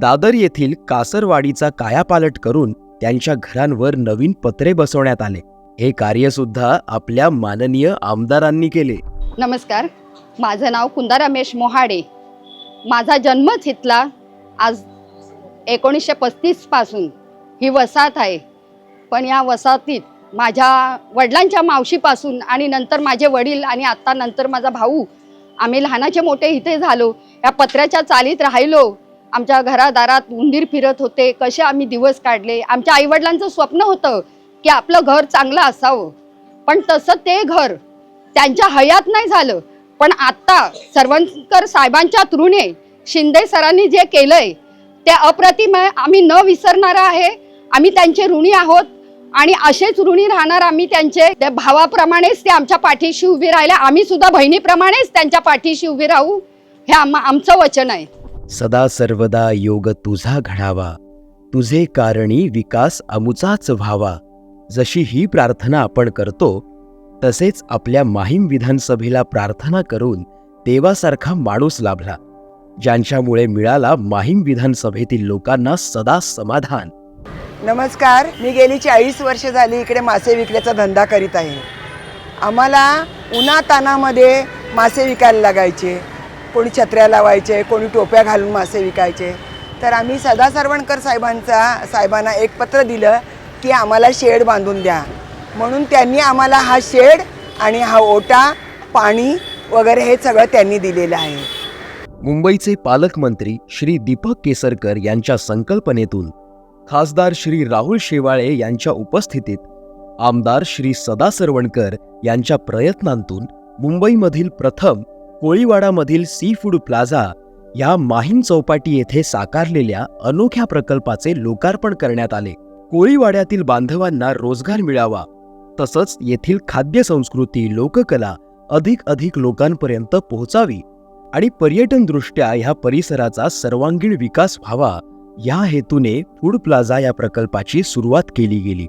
दादर येथील कासरवाडीचा कायापालट करून त्यांच्या घरांवर नवीन पत्रे बसवण्यात आले. हे कार्य सुद्धा आपल्या माननीय आमदारांनी केले. नमस्कार. माझं नाव कुंदा रमेश मोहाडे. माझा जन्मच इथला आज एकोणीसशे पस्तीसपासून ही वसाहत आहे. पण या वसाहतीत माझ्या वडिलांच्या मावशीपासून आणि नंतर माझे वडील आणि आत्ता नंतर माझा भाऊ आम्ही लहानाचे मोठे इथे झालो. या पत्र्याच्या चालीत राहिलो. आमच्या घरादारात उंदीर फिरत होते. कसे आम्ही दिवस काढले? आमच्या आईवडिलांचं स्वप्न होतं की आपलं घर चांगलं असावं. पण तसं ते घर त्यांच्या हयात नाही झालं. पण आत्ता सर्वंकर साहेबांच्या तृणे शिंदे सरांनी जे केलंय ते अप्रतिम आहे आम्ही न विसरणार आहे. आम्ही त्यांचे ऋणी आहोत आणि असेच ऋणी राहणार आम्ही त्यांचे. त्या भावाप्रमाणेच ते आमच्या पाठीशी उभे राहिले. आम्ही सुद्धा बहिणीप्रमाणेच त्यांच्या पाठीशी उभे राहू. हे आम आमचं वचन आहे. सदा सर्वदा योग तुझा घडावा. तुझे कारणी विकास अमुचाच व्हावा. जशी ही प्रार्थना आपण करतो तसेच आपल्या माहीम विधानसभेला प्रार्थना करून देवासारखा माणूस लाभला ज्यांच्यामुळे मिळाला माहीम विधानसभेतील लोकांना सदा समाधान. नमस्कार मी गेली चाळीस वर्ष झाली इकडे मासे विकण्याचा धंदा करीत आहे. आम्हाला उन्हातानामध्ये मासे विकायला लागायचे. कोणी छत्र्या लावायचे कोणी टोप्या घालून मासे विकायचे. तर आम्ही सदा सरवणकर साहेबांचा साहेबांना एक पत्र दिलं की आम्हाला शेड बांधून द्या. म्हणून त्यांनी आम्हाला हा शेड आणि हा ओटा पाणी वगैरे हे सगळं त्यांनी दिलेलं आहे. मुंबईचे पालकमंत्री श्री दीपक केसरकर यांच्या संकल्पनेतून खासदार श्री राहुल शेवाळे यांच्या उपस्थितीत आमदार श्री सदा सरवणकर यांच्या प्रयत्नांतून मुंबईमधील प्रथम कोळीवाडामधील सी फूड प्लाझा या माहीम चौपाटी येथे साकारलेल्या अनोख्या प्रकल्पाचे लोकार्पण करण्यात आले. कोळीवाड्यातील बांधवांना रोजगार मिळावा तसंच येथील खाद्य संस्कृती लोककला अधिक अधिक लोकांपर्यंत पोहोचावी आणि पर्यटनदृष्ट्या ह्या परिसराचा सर्वांगीण विकास व्हावा या हेतूने फूड प्लाझा या प्रकल्पाची सुरुवात केली गेली.